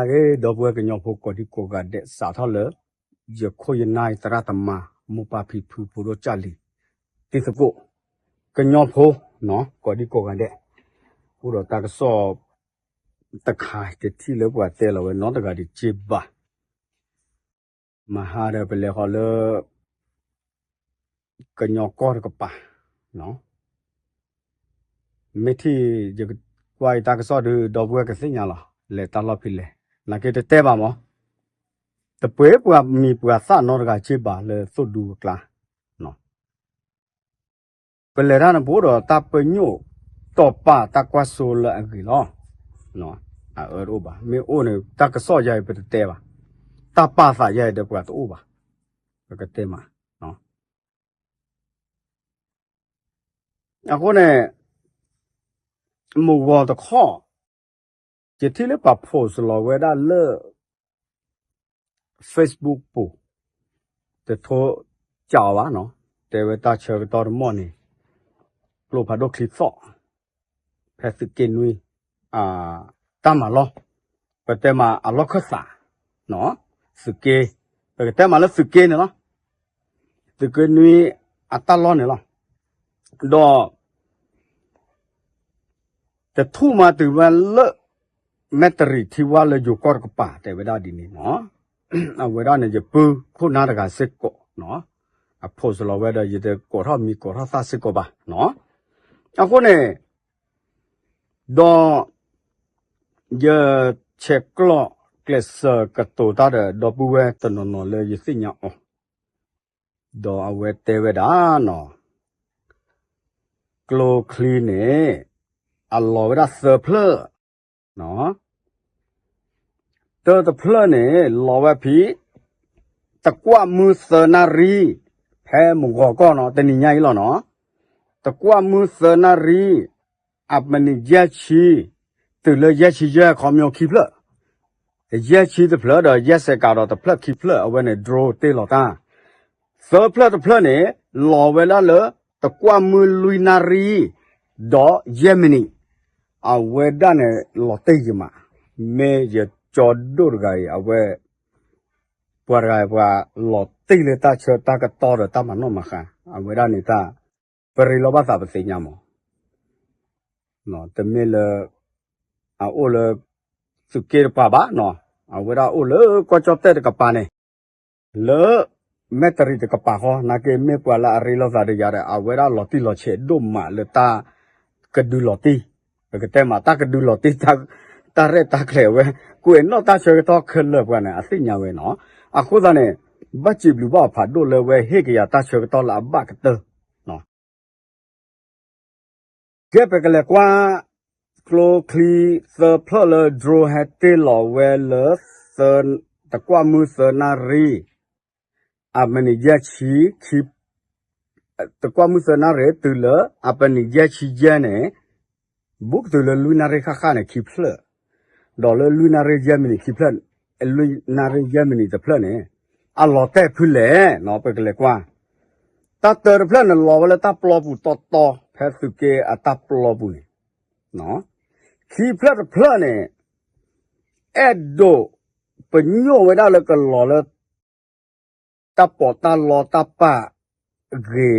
လာကေတော့ပွဲကညောဖို့ကိုဒီကိုကတဲ့စာထော်လေရခိုယနိုင်တရတမမူပါဖီဖူပူတော့ကြလီတိစကိုကညောဖို့နော်ကိုဒီကိုကတဲ့ဟိုတော့တာကစောတခိုင်တတိလေပွားတဲလောနော်တကဒီချစ်ပါမဟာရပလေဟောလေကညောကောကပါနော်မေတီကြကွာတာကစောဒတော့ပွဲကစညာလားလေတလောက်ဖြစ်လေ နာကေတဲပါမောတပွဲပွားမီပွားစနော်တကချစ်ပါလေသုတ်ဒူကလာနော်ပလေရနဘောတော့တပညိုတော့ပါတကွာဆိုလအကြီးနော်နော်အဲရောပါမေအိုနေတကစောရိုက်ပတဲပါတပါစာရိုက်တဲ့ပွားတော့ပါကတဲမှာနော်အခုနဲ့မူဝတ်ခေါ် ke ti le pa post lo we da le facebook po te tho cha wa no te we ta che to mo ni lo pa do kli so pe si ke nui a ta ma lo pe te ma a lo kha sa no su ke pe te ma lo su ke ne no su ke nui a ta lo ne lo do te thu ma tu ma le မက်တရီတီဝါလေဂျိုကော့ကပါတဲ့ဝဒဒီနေနော်အဝဒနေကြပူခုနာတကစစ်ကိုနော်အဖို့စလောဝဒရတဲ့ကိုရမီကိုရသစစ်ကိုပါနော်အခုနေတော့ရချက်ကလော့ကလစကတိုတာတော့ပူဝဲတနော်နော်လေရစညာအောတော့အဝဲတဲဝဒါနော်ကလိုကလီနေအလောဝဒဆပ်လ နော်တော်တဖလနဲ့လောဝဖီတကွမုစနာရီဖဲမကောကောနော်တနိညာကြီးလောနော်တကွမုစနာရီအပနိရက်ချီတူလရက်ချီရခေါမျိုးခိဖလရက်ချီတဖလတော့ရက်စကတော့တဖလခိဖလအဝဲနဲ့ draw တေးလောတာစောဖလတဖလနဲ့လောဝဲလာလတကွမုလူနာရီဒေါ်ယမနီ အဝဲဒနဲ့လောတေးကြမှာမဲရကျော်ဒုရဂိုင်အဝဲပွာရဂိုင်ပွာလောတိလေတာချေတာကတော်ရတာမနောမခါအဝဲဒနေတာပရိလောဘသာပစိညာမောနော်တမေလအအိုလစုကေပါဘာနော်အဝဲဒအိုလကောချတဲ့ကပါနေလေမက်တရီတကပါဟောနာကေမေပွာလာရီလောသာရရအဝဲဒလောတိလောချေဒုမလေတာကဒူလောတိ ကတဲ့မှာတာကဒူလောတိတာတာရက်တာကလေဝဲကိုယ်တော့တာချေတော့ခလပွားနေအသိညာဝဲနော်အခုသားနေဘတ်ချီဘလူဘဖာဒိုလေဝဲဟေကရတာချေတော့လာဘကတနော်ကဲပကလေကွာကလိုကလီသဖလဒရိုဟတ်တေလောဝဲလသန်တကွာမူစနာရီအမနီယချီခိတကွာမူစနာရဲတူလအပနီယချီဂျန်နေ ဘုကတူလလူနာရခခါနေခိဖလဒေါ်လာလူနာရီဂျမနီခိဖလန်လူနာရီဂျမနီတဖလန်နေအလောတဲ့ဖူလေနော်ပကလေကွာတတ်တယ်ဖလန်လောဝလတပလောဘူးတော်တော်ဖက်စုကေအတပလောဘူးနေနော်ခိဖလတ်ဖလန်နေအဲ့ဒိုပညိုဝဲဒါလကလောလတပေါ်တလောတပဂေ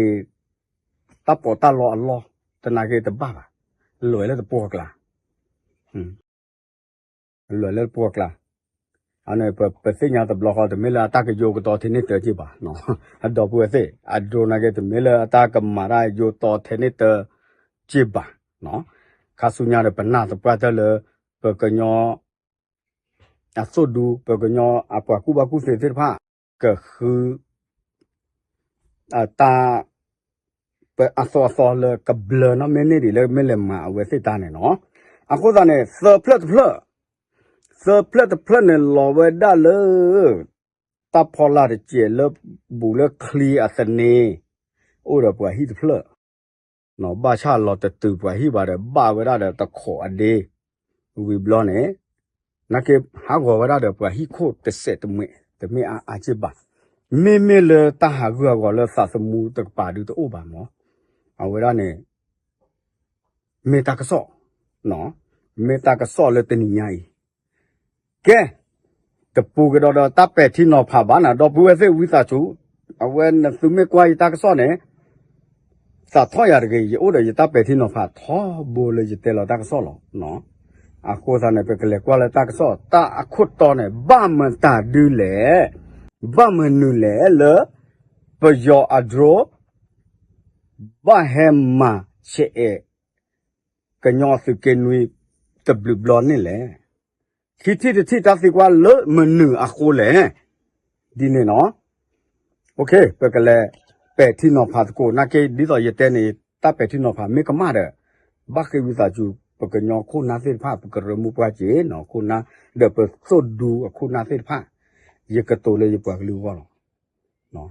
တပေါ်တလောအလောတနာကေတဘာ လွယ်လေတပေါ်ကလာဟွန်းလွယ်လေပေါ်ကလာအနေပပစိညာတဘလောကတမေလာတကယောကတော်တင်းတဲ့ကြည့်ပါနော်အတော်ပွေစေအဒိုနာကေတမေလာအတကမာရာယောတော်တင်းတဲ့ကြည့်ပါနော်ခါဆုညာရပနာတပတ်တယ်ပကညောအဆုဒူပကညောအပကူဘကူစေတဲ့ဖာကခုအတာ ပအစောစောလကဘလနမနေဒီလေမလမအဝစိတာနေနော်အခုသားနေသပလက်ဖလက်သပလက်ဖလက်နေလောဝဒါလေတဖောလာတဲ့ကျေလဘူလခလီအစနေအိုရပွားဟိတဖလက်နော်ဘာချလောတတူပွားဟိပါတယ်ဘာဝရတဲ့တခေါ်အဒေဝီဘလောနေနကေဟာဂောဝရတဲ့ပွားဟိခိုတဆက်တမေတမေအာအချစ်ပါမေမေလတဟာဂူကောလသသမှုတပါဒူတိုဘာမော အဝရနေမေတာကဆော့နော်မေတာကဆော့လေတနိညာဤကဲတပူကတော့တပ်ပဲတီနော်ဖာဘာနာတော့ဘူးဝဲဝိသချူအဝဲနသုမေကွာရတာကစောနေစာထောရရကြီးအိုးရတပ်ပဲတီနော်ဖာထောဘူလေကြတယ်တော့တာကစောလောနော်အခုစားနေပဲကလေးကွာလေတာကစောတာအခုတော့နေဘာမန်တာဒူလေဘာမနူလေလေပယောအဒရော ဘာဟမ်မာရှေအေကညောစကေနွေတဘလဘလနေလေ ခိတိတိတာစီကွာလေမနူအခုလေဒီနေနော်โอเคပကလေပဲတီနော်ဖတ်ကိုနာကေဒီတော့ရတဲ့နေတပ်ပဲတီနော်ဖာမေကမာတဲ့ဘာကေဝီစာကျူပကညောခုနာစေဖာပကရမှုပွားချေနော်ခုနာဒပဆုတ်ဒူခုနာစေဖာရကတိုလေရပွားကလူကောနော်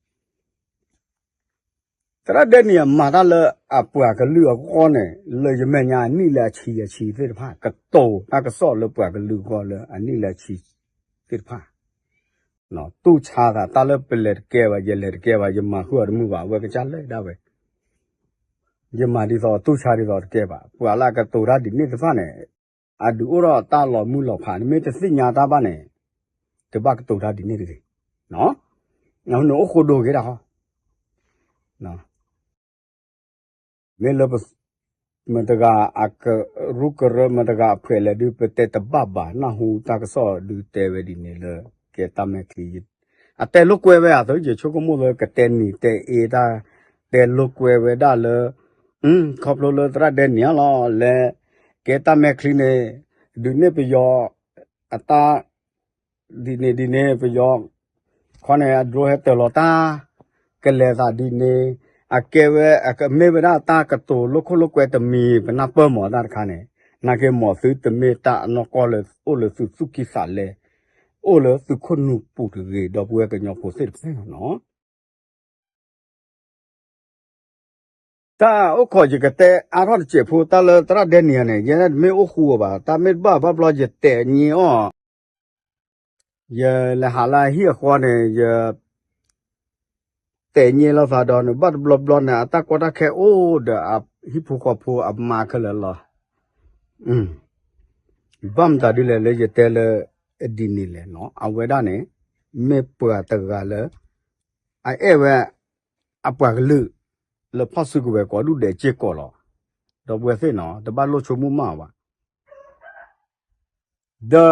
နေလေကဲတမဲခလီခေါ်ဖလိုလဒရတဲ့ညာလေကက်လေလတမဲညာလေကက်တမဲခလီခိုနေပယောဟက်တော်လောကလိုခလီမင်းမတကနာရလေယူတော့ပြောက်ရကျူးတည်ဖို့နော်ယူတော့ပြောက်ရကျူးတည်ဖို့တရတဲ့ညာမာတာလအပွားကလူကောနေလေယမညာနိလာချီရချီတဲ့ဖာကတောအကစောလပွားကလူကောလေအနိလာချီတဲ့ဖာနော်သူ့ချာတာတာလည်းပလက်ကဲပါရလေကဲပါရမခုရမှုပါဝဲကကြလဲဒါပဲရမဒီတော့သူ့ချာဒီတော့ကဲပါပူလာကတူရဒီနေ့သဖာနဲ့အဒူရောတာလောမှုလောဖာနမေတသိညာတာပါနဲ့တပတ်ကတူရဒီနေ့ဒီနော်နော်နော်ခုဒိုကေတာဟောနော် မဲလဘမတကအကရုကရမတကဖဲလေဒီပတက်တဘဘာနာဟူတာကစောဒူတဲဝဲဒီနေလေ que tame que ate lo cueve a do je choko mo lo que te ni te e da te lo cueve da le um khop lo lo tra de nia lo le que tame clean du ne pe yo ata di ne di ne pe yo khone a dro he te lo ta que le da di ne a que ve a que me verá ta que to lo ko lo cue te mi pe na pe mo da ka ne na ke mo su te me ta no ko le o le su su ki sa le အိုလသူခုနုပူတေတော့ဘွဲကညောဖို့စစ်ဖဲနော်တာအခါကြကတဲ့အာရတ်ချေဖို့တလတရတဲ့နေနေရမေအခုပါတာမေဘာဘဘလကြတဲ့ညီအောရလဟာလာဟီခေါ်နေ tenye la va don bat blo blo na ta ko ta ke o da ap hipu ko pu ap ma ka la la mm bam da di le le je te le di ni le no a we da ne me pu a ta ga le a e we a pu a le le pa su ko we ko du de che ko lo do we se no da ba lo chu mu ma wa the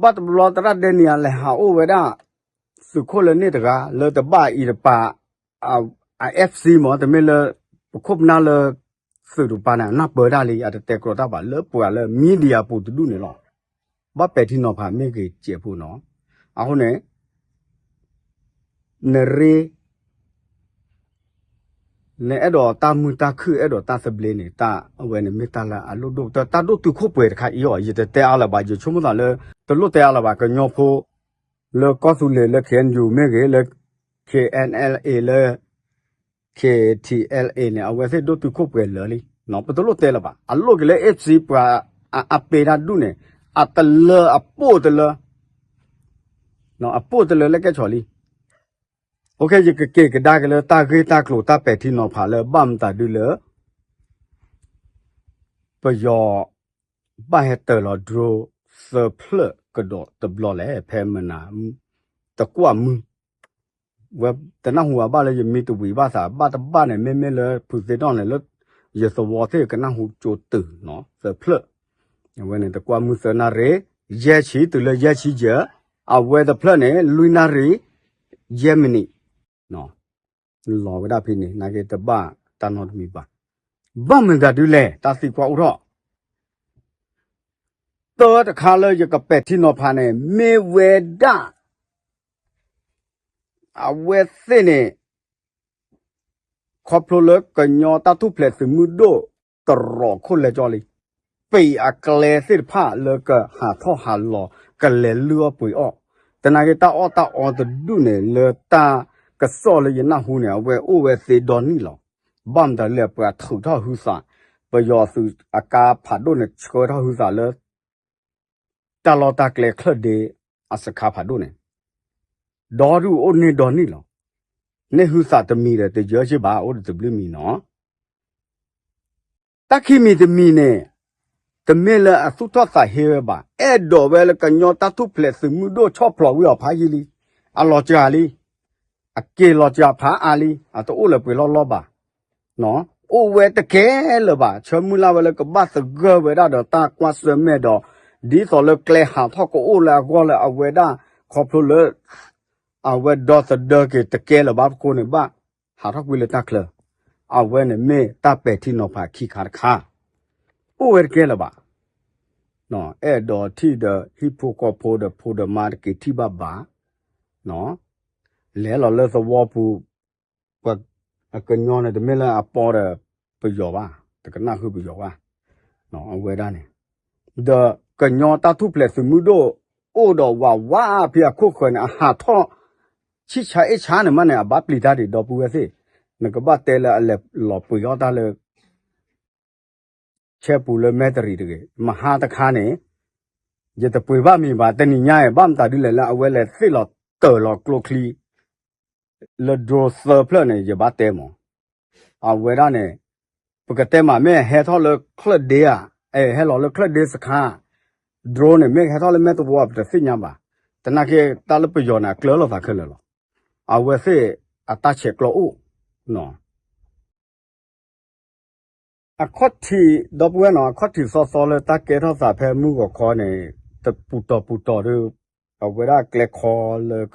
bat blo tra de ni a le ha o we da มဘမ်တာဒီလေလေကြတဲ့လေဒီနေလေနော်အဝဲဒါနဲ့မေပွာတကလည်းအဲအဲဝဲအပွားကလူလဖတ်စုကပဲကောလူတဲ့ချေကောလောတော့ဘွယ်စိနော်တပတ်လို့ချုံမှုမပါ the but blood rat de nia le ha o we da su kho le ni da ga le da ba i da pa a fc mo da me le khop na le su du pa na na pa da li a da te kro da ba le pu le media pu du du ne lo ဘာပဲတီနော်ဖာမေကေကျေဖို့နော်အခုနဲ့နရေနဲ့အဲ့တော့တာမူတာခึအဲ့တော့တာစပလင်းနေတာအဝဲနဲ့မေတ္တာလာအလို့တော့တာတို့သူခုပွဲတခါရောရတဲ့တဲအားလာပါကြချုံမသာလေတလို့တဲအားလာပါကညောဖို့ လေကောစုလေလက်ခင်ယူမေကေလေ KNLA လေ KTLA နဲ့အဝဲစစ်တို့သူခုပွဲလေလीနော်ပတလို့တဲလာပါအလို့ကလေ FC ပါအပေရာဒုနဲ့ a tele a po tele no a po tele le ke choli okay je ke ke da ke le ta ke ta klo ta pe thi no pha le bam ta du le pa yo ba he te lo dro se ple ke do te blo le phe mena ta kwa mu we ta na hu ba le ye mi tu wi ba sa ba ta ba ne me me le pu se don le le ye so wo te ke na hu cho tu no se ple ဝဲနေတကွာမှုစနာရေရဲချီတူလရဲချီကြအဝဲတဖလက်နေလူနာရီယမနီနော်လောဝဒဖိနေနာကေတပတနောတမီပါဗမန်ကဒူလေတာစီကွာဥတော့ တော့တခါလဲရကပက်တီနောဖာနေမေဝဲဒအဝဲစင်းနေခေါပလိုလကညောတတုဖလက်စမှုဒိုတရောခုလေကြော်လီပေအကလေစစ်ဖလကဟာထောဟာလောကလေလျောပွေအောတနာကတာအောတာအောတဒုနေလတာကကစောလေနာဟူနေဝဲအိုဝဲစေဒေါ်နီလောဘမ်ဒါလေပရာထူထဟူစာပယောစုအကာဖာဒိုနေချောထဟူစာလေ တလောတကလေခလဒေအစခါဖာဒိုနေဒေါ်ရူအိုနေဒေါ်နီလောနေဟူစာတမီတဲ့တကြောရှိပါအိုတဘလမီနော်တခိမီတမီနေတမေလအသုထသာဟေဘာအဲ့တော်ပဲလေကညောတတုပလက်စမှုတို့ချော့ဖလော်ဝီဖာယီလီအလောကြာလီအကေလောကြာဖာအာလီအတိုအိုလေပွေလောလောပါနော်အိုဝဲတကဲလပါချမူလာဝဲလေကဘတ်စဂဝဲဒါတော့တာကွာစမဲတော့ ဒီဆိုလေကလေဟာထောက်ကိုအိုလာကောလေအဝဲဒါခေါပလိုလေအဝဲဒေါ်စဒကေတကဲလပါကိုနေပါဟာထောက်ဝီလေတက်လအဝဲနေမေတပဲတီနောဖာခိခါခါအိုဝဲကဲလပါနော်အဲ့တော့ထိဒဟီပိုကောပိုဒပိုဒမာကီတိဘဘာနော်လဲလော်လဲသဝပူပအကညောနဲ့တမလာအပေါ်တဲ့ပယောပါတကနာဟုပယောပါနော်အဝဲဒါနေဒ ကညောတထုပလက်စမှုတော့အိုတော့ဝါဝါပြခုခွန်အဟာထောချိချာအချာနေမနဲ့အဘပလီတာဒီတော့ပူရစေငကဘတဲလာအလက်လော်ပယောတာလေချက်ပူလေမဲတရီတကမဟာတခါနေရတပွေပါမိပါတနိညာရဲ့ဗမ်တာဒီလေလာအဝဲလေသိလော်တော်လော်ကလိုကလီလေဒရိုဆာပလနေရပါတဲမောအဝဲရနေပကတဲမှာမဲဟဲထော်လေခလဒေယာအဲဟဲလော်လေခလဒေစခါ ဒရိုနေမဲဟဲထော်လေမဲတော့ဘောပတသိညာပါတနာကေတာလပယောနာကလောလောသာခလလောအဝဲစေအတချေကလောအိုနော်အခွတ်တီဒဘဝနော်အခွတ်တီစောစောလေတကဲတော့စာဖဲမှုကိုခေါ်နေတပူတော်ပူတော်ရအဝရကလက်ခေါ်လေက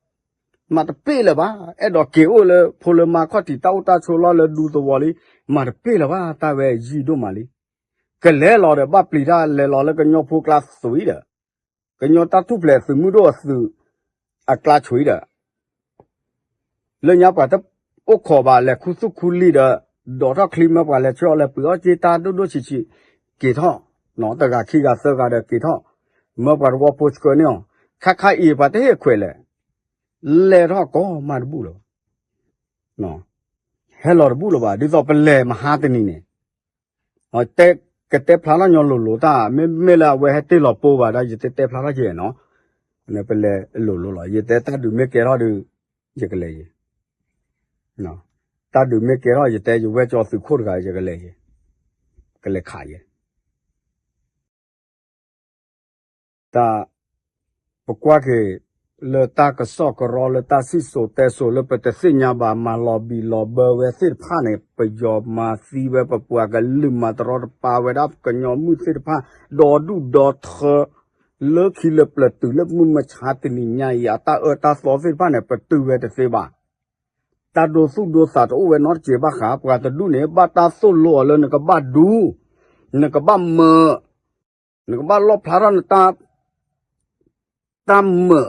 ဘကတဲ့မာဒီနေအဝဲဒနဲ့တာပဲတီနိုဖာကတော်တီနေပယောချက်တော်ရဝဲဖလဒနော်ချက်တော်ရဝဲဖလဒအခုမျိုးဦးဝဲတမူးလပါတကဲလပါမတ်ပေလပါအဲ့တော့ကေအိုလေဖိုလမာခွတ်တီတောက်တာချိုလာလေဒူတော်လီမတ်ပေလပါတာဝဲရီတို့မလီကလဲလော်တဲ့ဘပလီတာလဲလော်လေကညောဖိုကလတ်ဆွီဒကညောတတုပလေစမှုတော့စုအကလာချွေးတာ le nya pa ta o kho ba le khu su khu li da do ra kli ma pa le cho le pu ji ta du du chi chi ke tho no ta ga khi ga sa ga de ke tho ma pa ro po ko ne kha kha e pa te khwe le le ro ko ma bu lo no hello bu lo ba di so pa le ma ha te ni ne ho te ke te phla la nyo lo lo ta me me la we he te lo po ba da ye te te phla la je no ne pa le lo lo lo ye te ta du me ke ro du ye ke le ye နော်တတ်တူမေကေရောရတဲ့ရဝဲကြောစုခုတ်တကရကလေးရကလေးခါရတာပကွာကေ เลตากระสอกรอเลตาซิโซแต่โซเลปแต่สิญญาบามาลอบีลอเบเวสิผ้าเนี่ยปยอบมาซีเวปปัวกันลืมมาตรอดปาเวดับกันยอมมือสิผ้าดอดูดอเธอเลิกคิเลปลตือเลิกมุนมาชาตินิยายาตาเออตาสอสิผ้านเนี่ยปตือเวแต่เสบาตาดูสุโดสัตโอเวนอตเจบาขาปกาตดูเนี่ยบ้าตาโซโลเลยนะกบ้าดูนะกบ้าเมื่อนะกบ้าลบพลารันตาตาเมื่อ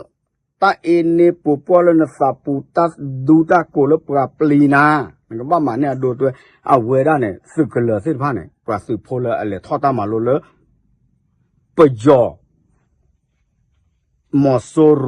ตาเอเนปูปอลนสาปูตาดูตาโกลปกาปลีนานกบามาเนี่ยดูตัวอเวดาเนี่ยสึกเลสิพาเนี่ยปราสึโพเลอเลทอตามาโลเลปยอมอโซโร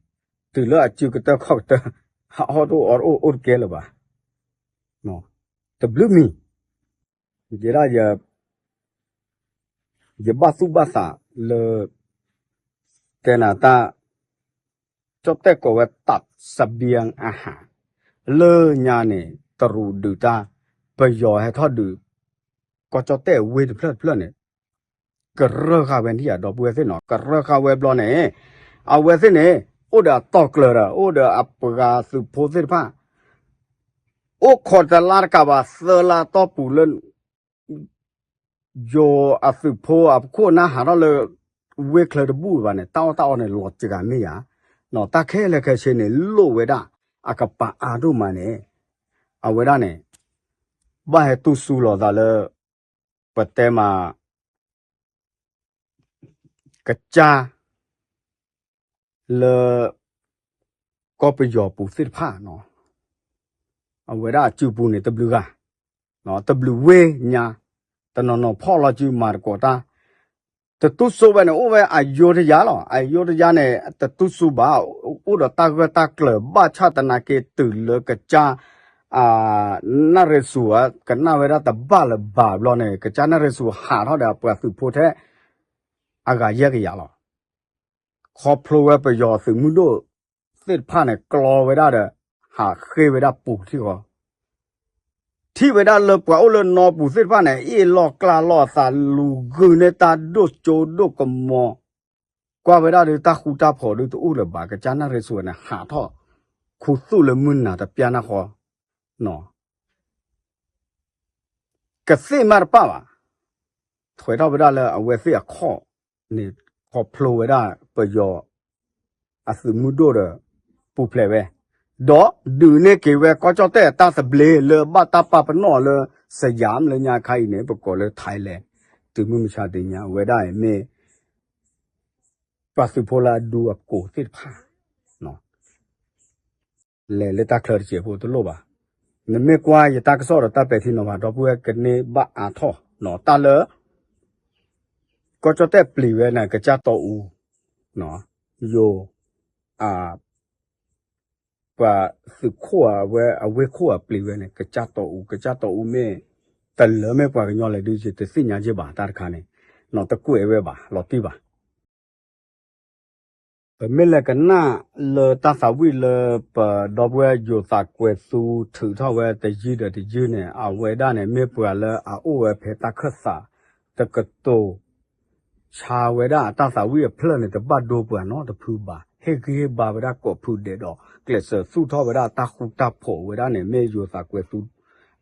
ဖလော်လာတာလီအဝဲနေမာသာဒီနေ na tana ke ko pa kenyo pu kha du pa kenyo ta thu ple tu mu do da pa pa ko pa na kho du a ta pe ti no pha ta re ta kle ko no တမပဲတတိခေါ်ပါကဘာမှာဘူးဘူးတော့ကွာလူသူလောအကျကတခောက် โอดาตอกเลระโอดาอัปกาสุโพสิพะโอขอดลาดกาบาเซลาตอปูเลนโยอัสุโพอับโคนาหาเราเลยเวเคลดบูวะเนี่ยเต้าเต้าเนี่ยหลอดจิกาไม่ยาเนาะตาแค่เลยแค่เชนเนี่ยโลเวดาอากาปะอาดุมาเนี่ยเอาเวดาเนี่ยบ้าเหตุสูหลอดาเลยปะเตมากระจา လေကောပယောပူစစ်ဖာနော်အဝေဒကျူပူနေတဘလူကနော်တဘလူဝေညာတနော်နော်ဖော်လာကျူမာကောတာတတုဆုပဲနော်ဝဲအယောတရလောအယောတရနဲ့တတုဆုပါဥဒတာကတာကလဘာချတနာကေတူလကချာအာနရဆူအကနဝရတဘလဘာဘလောနဲ့ကချာနရဆူဟာတော့တာပွားစုဖို့တဲ့အကရက်ကရလော คอพลูเวปยอสึงมุนโดเสร็จผ้าเนี่ยกรอไว้ได้เด้อหาเคยไว้ได้ปูที่ก่อที่ไว้ได้เลิกกว่าเอาเลิกนอปูเสร็จผ้าเนี่ยอีหลอกกลาลอสาลูกือในตาดูโจดูกมอกว่าไว้ได้เลยตาคูตาพอดูตัวอู้เลยบากระจานาเรสวนี่ยหาท่อคูสู้เลยมึนน่ะแต่เปียนะขอหนอกระเซมาหรือเปล่าวะถอยเท่าไปได้เลยเอาเวเสียข้อเนี่ย koplovera peyo asumudora pupleve do dune kewe kochote ta sble le bata pap no le sayam le nya khai ne pko le thai le tu mu mcha de nya weda me pasipola du a ko sit pha no le le ta khler che po to lo ba ne me kwa ya ta ka so ta pe thi no ma do pu ke ne ba a tho no ta le ko cho te pli we na ka cha to u no yo a ว่าสึกขัวเวอเวขัวปลีเวเนี่ยกระจัดต่ออูกระจัดต่ออูแม่แต่เหลือไม่กว่ากันยอเลยดูสิแต่สิ่งอย่างที่บ่าตาคาเนี่ยนอตะกุ้ยเวบ่าลอตีบ่าไม่เลยกันน่าเลตาสาวิเลปดอกเวอยู่สากเวสูถือเท่าเวแต่ยืดเดแต่ยืดเนี่ยเอาเวด้านเนี่ยไม่ปวดเลยเอาโอเวเพตาคัสสาตะกะโต ชาเวดาตาสาวีเพลินแต่บัดดูเปล่าเนาะแต่พูบาเฮกีบาเวดากดพูดเด็ดอกเกลเซสู้ท่อเวดาตาคุตาโผเวดาเนี่ยเมยูสากเวสู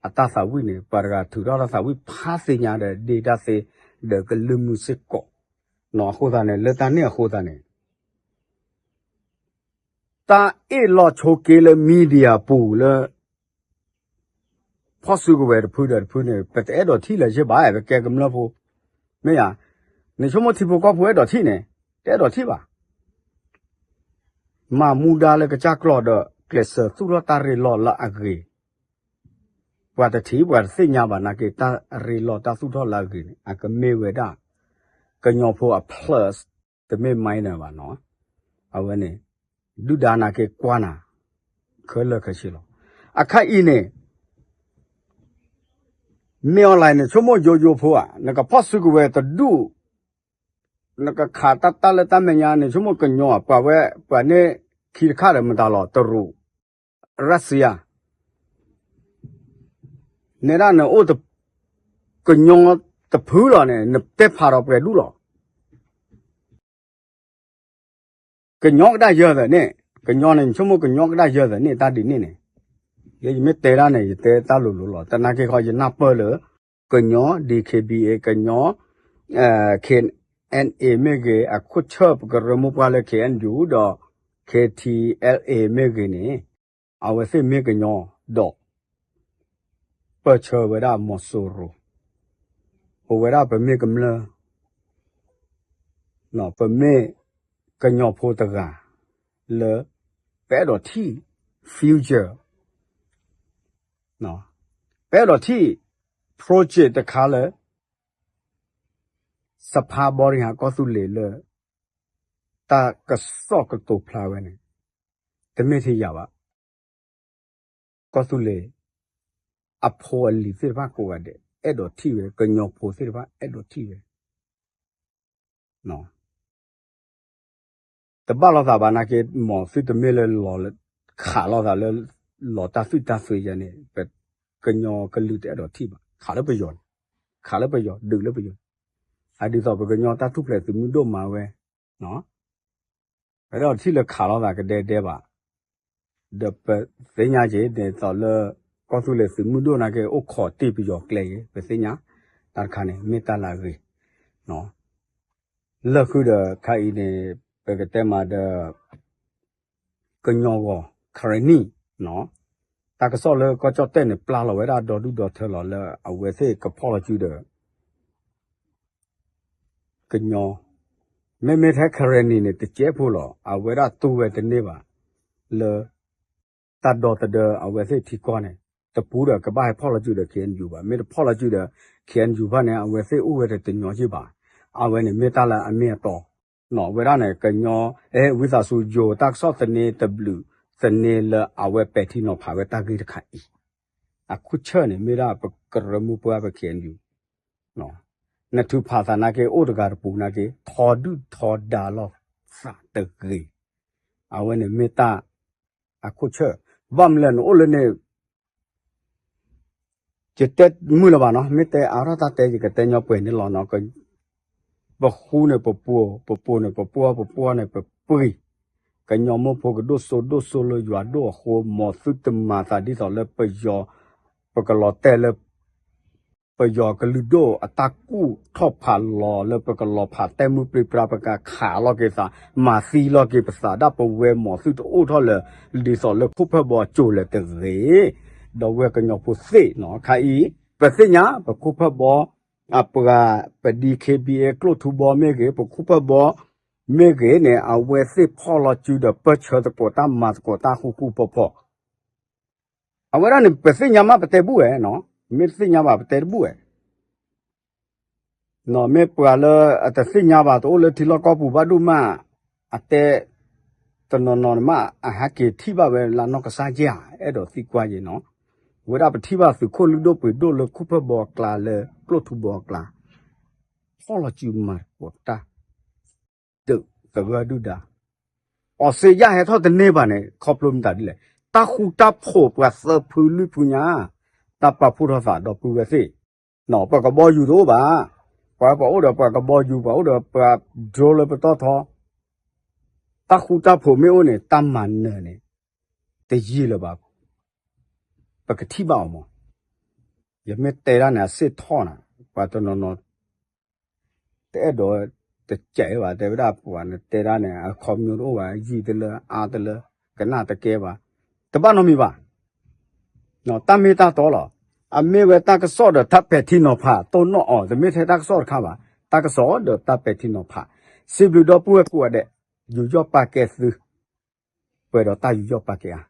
อัตาสาวีเนี่ยปารากาถือราสาวีพาสิญาเดเดดาเซเดกลืมสิกะเนาะโคตาเนี่ยเลตาเนี่ยโคตาเนี่ยตาเอลอโชเกลมีเดียปูเลพอสุกเวดพูดเดพูดเนี่ยแต่เอดอที่เลยใช่บ่ายไปแกกำลังพูไม่อยาก က်ဖို့တော့ထိနေတဲ့တော့ထိပါ ma muda le kacha klo de klesa sura ta re lo la agri wa ta thi wa se nya ba na ke ta re lo ta su tho la agri a ka me we da ka nyo pho a plus the me minor ba no a we ne du da na ke kwa na khe le khe shi lo a kha i ne မြော်လိုက်နေချမို့ဂျိုဂျိုဖိုးอ่ะနကဖော့စုကဝဲတဒူ နကခါတတလတမညာနေချမို့ကညောပဝဲပနေခီခါရမတလောတရူရုရှားနေရနအိုတကညောတဖူးလောနဲ့နတက်ဖာတော့ပြလူလောကညောကဒါရတဲ့နဲ့ကညောနဲ့ချမို့ကညောကဒါရတဲ့နဲ့တာဒီနဲ့နဲ့ရေမြတဲရနဲ့တဲတာလို့လို့လောတနာကေခေါ်ရနာပလကညော DKBA ကညောအဲ KNA မေကေအခုချပ်ကရမပလာ KNU တော့ KTLA မေကင်းနေအဝစိမေကညောတော့ပချဝရမဆိုရိုဟဝရပမေကမလနော်ပမေကညောဖို့တကလေပဲတော့တီ future နော်ပဲတော့တီ project တခါလေ စဖာဘော်ရီဟာကောစုလေလေတာကစော့ကတူဖလာဝဲနေတမေစီရပါကောစုလေအဖိုးလီစေပါကိုဝတဲ့အဲ့တော့ထိပဲကညောဖိုးစေပါအဲ့တော့ထိပဲနော်တပတ်လောက်သာဘာနာကေမောစစ်တမေလေလော်လေခါလောက်သာလေလော်တာစစ်တာဆွေရနေပဲကညောကလူတဲ့တော့ထိပါခါလည်းပယောခါလည်းပယောဒူလည်းပယော အဒီတော့ကညောတာထုဖလေသူတို့မှာဝဲနော်အဲ့တော့ထိလခါတော့တာကတဲ့တဲ့ပါဒပစညာကြီးတဲ့တော့လကောသူလေစမှုဒိုနာကေအိုခေါ်တိပြီးတော့ကလေပစညာတာခါနေမေတ္တာလာကြီးနော်လက်ခုဒခိုင်နေပကတဲ့မှာဒကညောဝခရနီနော်တာကစောလေကောချတဲ့နေပလာလဝဲတာဒေါ်ဒူဒေါ်ထဲလော်လေအဝဲစေကဖော်လကျူတဲ့ ကညောမေမေထက်ခရနီနေတကျဲဖို့လောအဝဲရတူဝဲတနေပါလေတတ်တော်တဒအဝဲစိထီကောနေတပူးတော့ကပိုင်ဖော်လာကျူတဲ့ခင်ယူပါမေတဖော်လာကျူတဲ့ခင်ယူပါနေအဝဲစိဥဝဲတဲ့တင်ညောရှိပါအဝဲနေမေတလာအမေတော်နော်ဝဲရနေကညောအဲဝိသဆူဂျိုတက်ဆော့တနေတဘလူစနေလအဝဲပက်တီနော်ဖာဝဲတကိတခိုင်အခုချနေမေရပကရမှုပွားပခင်ယူနော် နထုဖာသနာကေဩဒဂါပူနာကေထောဒုထောဒါလောစာတကေအဝနေမေတာအခုချဗမ်လန်အိုလနေကျတက်မူလဘာနော်မေတဲအာရတာတဲကတဲညောပွေနေလောနော်ကဘခူးနေပပူပပူနေပပူပပူနေပပွေကညောမဖို့ကဒိုဆိုဒိုဆိုလိုယွာဒိုခိုမောသုတမာတာဒီဆိုလေပယောပကလောတဲလေ ปยอกลุโดอต ากูทอผาลอเลปกลอผาแตมุปริปราปกาขาลอเกสามาซีลอเกปสาดาปเวหมอสุตโอทอเลดิสอเลคุพบอจูเลเตเรดอเวกญอพุเสเนาะคาอีปะสิญาปคุพบอအပကပဒီ KBA ကလုထူဘောမေကေပခုပဘောမေကေနေအဝဲစစ်ဖော်လကျူဒပချတ်ပေါ်တာမတ်ကိုတာခုခုပဖောအဝရနေပစညာမပတေဘူးအဲနော် mi sinya ba ter bu e no me pa le ata sinya ba to le thi lo ko bu ba du ma ate to no no ma a ha ke thi ba be la no ka sa ja e do si kwa yin no we da pa thi ba su ko lu do pe do le ku phe bo kla le klo thu bo kla ho lo chu ma ko ta de ka ga du da အော်စေရဟဲထောတဲ့နေပါနဲ့ခေါပလုံးတာဒီလေတခုတဖို့ပစဖူလူပညာ တပဖုရသာတော့ပူရစေနော်ပကဘောယူတော့ပါပပအိုတော့ပကဘောယူပါအိုတော့ပဒရိုလပတော့သောတခုတဖို့မေအိုနေတမန်နေနေတကြီးလပါပကတိပါအောင်ယမေတေရနာစစ်ထောနာပါတော့နော်တဲ့တော့တကြဲပါတဲ့ဗဒပူပါနဲ့တေရနာခေါမျိုးတော့ပါရည်တယ်လားအားတယ်လားကနတကဲပါတပတ်နော်မိပါ နော်တမေတာတော်လားအမေဝတကစောဒတပ်ပက်တီနောဖာတောနောအောဒမေထေတကစောခါပါတကစောဒတပ်ပက်တီနောဖာစီဘလူဒပူကူတဲ့ယူယောပါကဲသပွေတော့တာယူယောပါကဲ